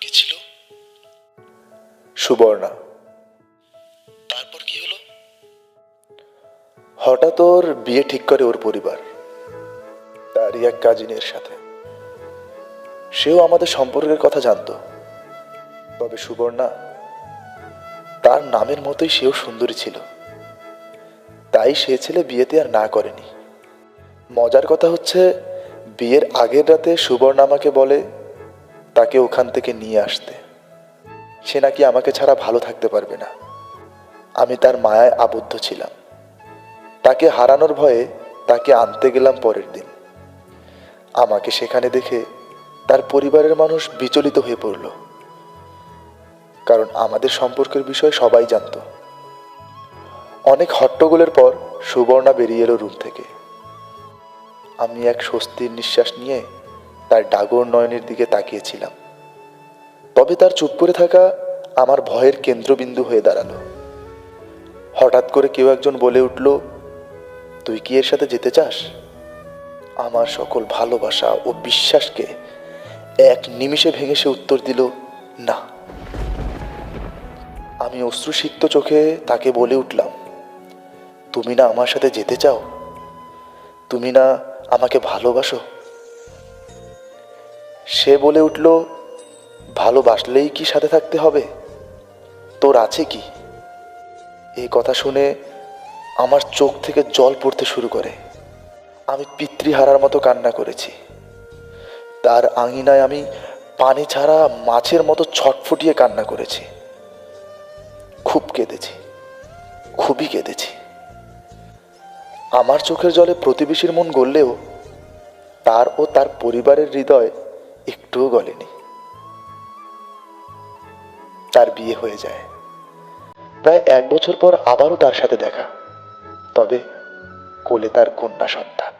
কি ছিল? সুবর্ণা। তারপর কি হলো? হঠাৎ ওর বিয়ে ঠিক করে ওর পরিবার তারই এক কাজিনের সাথে। সেও আমাদের সম্পর্কের কথা জানতো। তবে সুবর্ণা তার নামের মতোই সেও সুন্দরী ছিল। তাই সে ছেলে বিয়েতে আর না করেনি। মজার কথা হচ্ছে বিয়ের আগের রাতে সুবর্ণা আমাকে বলে তাকে ওখান থেকে নিয়ে আসতে। সে নাকি আমাকে ছাড়া ভালো থাকতে পারবে না। আমি তার মায়ায় আবদ্ধ ছিলাম। তাকে হারানোর ভয়ে তাকে আনতে গেলাম পরের দিন। আমাকে সেখানে দেখে তার পরিবারের মানুষ বিচলিত হয়ে পড়ল। কারণ আমাদের সম্পর্কের বিষয়ে সবাই জানতো। অনেক হট্টগোলের পর সুবর্ণা বেরিয়ে এলো রুম থেকে। আমি এক স্বস্তির নিঃশ্বাস নিয়ে তার ডাগর নয়নের দিকে তাকিয়েছিলাম। তবে তার চুপ করে থাকা আমার ভয়ের কেন্দ্রবিন্দু হয়ে দাঁড়াল। হঠাৎ করে কেউ একজন বলে উঠল, তুই কি এর সাথে যেতে চাস? আমার সকল ভালোবাসা ও বিশ্বাসকে এক নিমিষে ভেঙে সে উত্তর দিল, না। আমি অশ্রুসিক্ত চোখে তাকে বলে উঠলাম, তুমি না আমার সাথে যেতে চাও? তুমি না আমাকে ভালোবাসো? সে বলে উঠল, ভালোবাসলেই কি সাথে থাকতে হবে? তোর আছে কি? এই কথা শুনে আমার চোখ থেকে জল পড়তে শুরু করে। আমি পিতৃহারার মতো কান্না করেছি। তার আঙিনায় আমি পানি ছাড়া মাছের মতো ছটফুটিয়ে কান্না করেছি। খুব কেঁদেছি, খুবই কেঁদেছি। আমার চোখের জলে প্রতিবেশীর মন গড়লেও তার ও তার পরিবারের হৃদয় একটুও গলেনি। তার বিয়ে হয়ে যায়। প্রায় এক বছর পর আবারও তার সাথে দেখা। তবে কোলে তার কন্যা সন্তান।